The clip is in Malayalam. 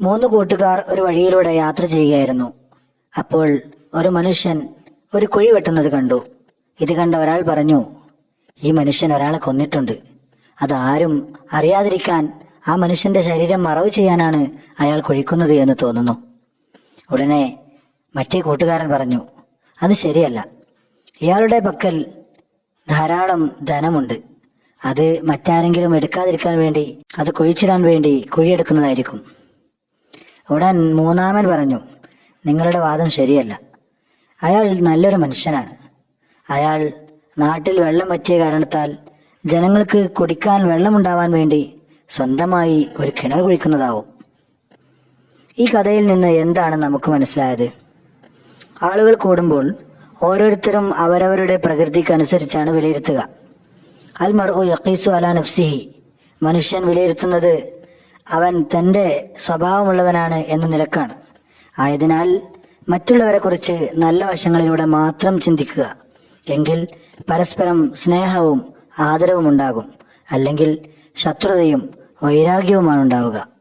മൂന്ന് കൂട്ടുകാർ ഒരു വഴിയിലൂടെ യാത്ര ചെയ്യുകയായിരുന്നു. അപ്പോൾ ഒരു മനുഷ്യൻ ഒരു കുഴി വെട്ടുന്നത് കണ്ടു. ഇത് കണ്ട ഒരാൾ പറഞ്ഞു ഈ മനുഷ്യൻ ഒരാളെ കൊന്നിട്ടുണ്ട്. അതാരും അറിയാതിരിക്കാൻ ആ മനുഷ്യന്റെ ശരീരം മറവ് ചെയ്യാനാണ് അയാൾ കുഴിക്കുന്നത് എന്ന് തോന്നുന്നു. ഉടനെ മറ്റേ കൂട്ടുകാരൻ പറഞ്ഞു അത് ശരിയല്ല. ഇയാളുടെ പക്കൽ ധാരാളം ധനമുണ്ട്. അത് മറ്റാരെങ്കിലും എടുക്കാതിരിക്കാൻ വേണ്ടി അത് കുഴിച്ചിടാൻ വേണ്ടി കുഴിയെടുക്കുന്നതായിരിക്കും. ഉടൻ മൂന്നാമൻ പറഞ്ഞു നിങ്ങളുടെ വാദം ശരിയല്ല. അയാൾ നല്ലൊരു മനുഷ്യനാണ്. അയാൾ നാട്ടിൽ വെള്ളം പറ്റിയ കാരണത്താൽ ജനങ്ങൾക്ക് കുടിക്കാൻ വെള്ളമുണ്ടാവാൻ വേണ്ടി സ്വന്തമായി ഒരു കിണർ കുഴിക്കുന്നതാവും. ഈ കഥയിൽ നിന്ന് എന്താണ് നമുക്ക് മനസ്സിലായത്? ആളുകൾ കൂടുമ്പോൾ ഓരോരുത്തരും അവരവരുടെ പ്രകൃതിക്കനുസരിച്ചാണ് വിലയിരുത്തുക. അൽ മർ ഉ യക്കീസു അല നഫ്സിഹി. മനുഷ്യൻ വിലയിരുത്തുന്നത് അവൻ തന്റെ സ്വഭാവമുള്ളവനാണ് എന്ന നിലക്കാണ്. ആയതിനാൽ മറ്റുള്ളവരെക്കുറിച്ച് നല്ല വശങ്ങളിലൂടെ മാത്രം ചിന്തിക്കുക. എങ്കിൽ പരസ്പരം സ്നേഹവും ആദരവും ഉണ്ടാകും അല്ലെങ്കിൽ ശത്രുതയും വൈരാഗ്യവുമാണ് ഉണ്ടാവുക